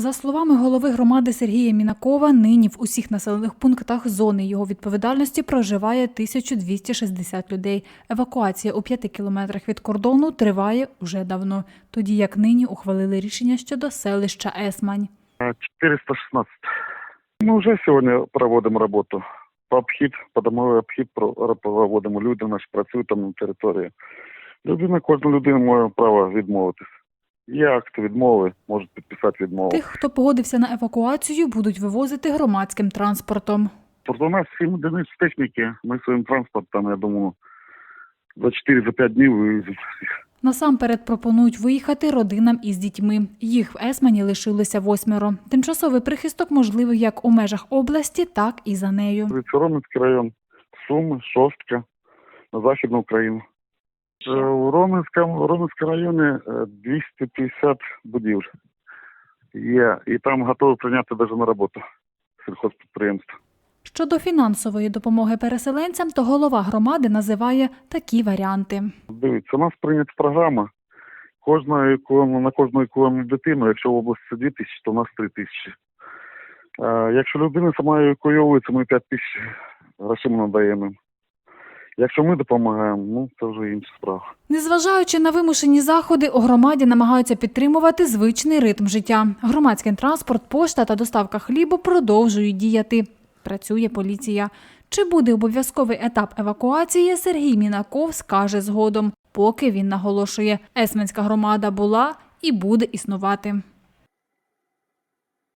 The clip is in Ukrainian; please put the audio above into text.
За словами голови громади Сергія Мінакова, нині в усіх населених пунктах зони його відповідальності проживає 1260 людей. Евакуація у п'яти кілометрах від кордону триває уже давно, тоді як нині ухвалили рішення щодо селища Есмань. Э, 416. Мы уже сегодня проводимо роботу. По обхід, подомовий обхід про- проводимо. Люди наші працюють там на території. Людина, кожна людина має право відмовитись. Є акт відмови, можуть підписати відмову. Тих, хто погодився на евакуацію, будуть вивозити громадським транспортом. Тобто у нас 7 одиниць техніки, ми своїм транспортом, я думаю, за 4-5 днів вивезуть. Насамперед пропонують виїхати родинам із дітьми. Їх в Есмані лишилося восьмеро. Тимчасовий прихисток можливий як у межах області, так і за нею. Це Роменський район, Суми, Шостка, на Західну Україну. Е, У Роменському, Роменському районі е, 250 будівель є, і там готові прийняти навіть на роботу сільхозпідприємства. Щодо фінансової допомоги переселенцям, то голова громади називає такі варіанти. Дивіться, у нас прийнята програма. Кожна на кожну економну дитину, якщо в області 2 тисячі, то у нас 3 тисячі. Е, Якщо людина сама евакуйовується, ми 5 тисяч грошей надаємо. Якщо ми допомагаємо, ну це вже інша справа. Незважаючи на вимушені заходи, у громаді намагаються підтримувати звичний ритм життя. Громадський транспорт, пошта та доставка хлібу продовжують діяти. Працює поліція. Чи буде обов'язковий етап евакуації, Сергій Мінаков скаже згодом, поки він наголошує, Есменська громада була і буде існувати.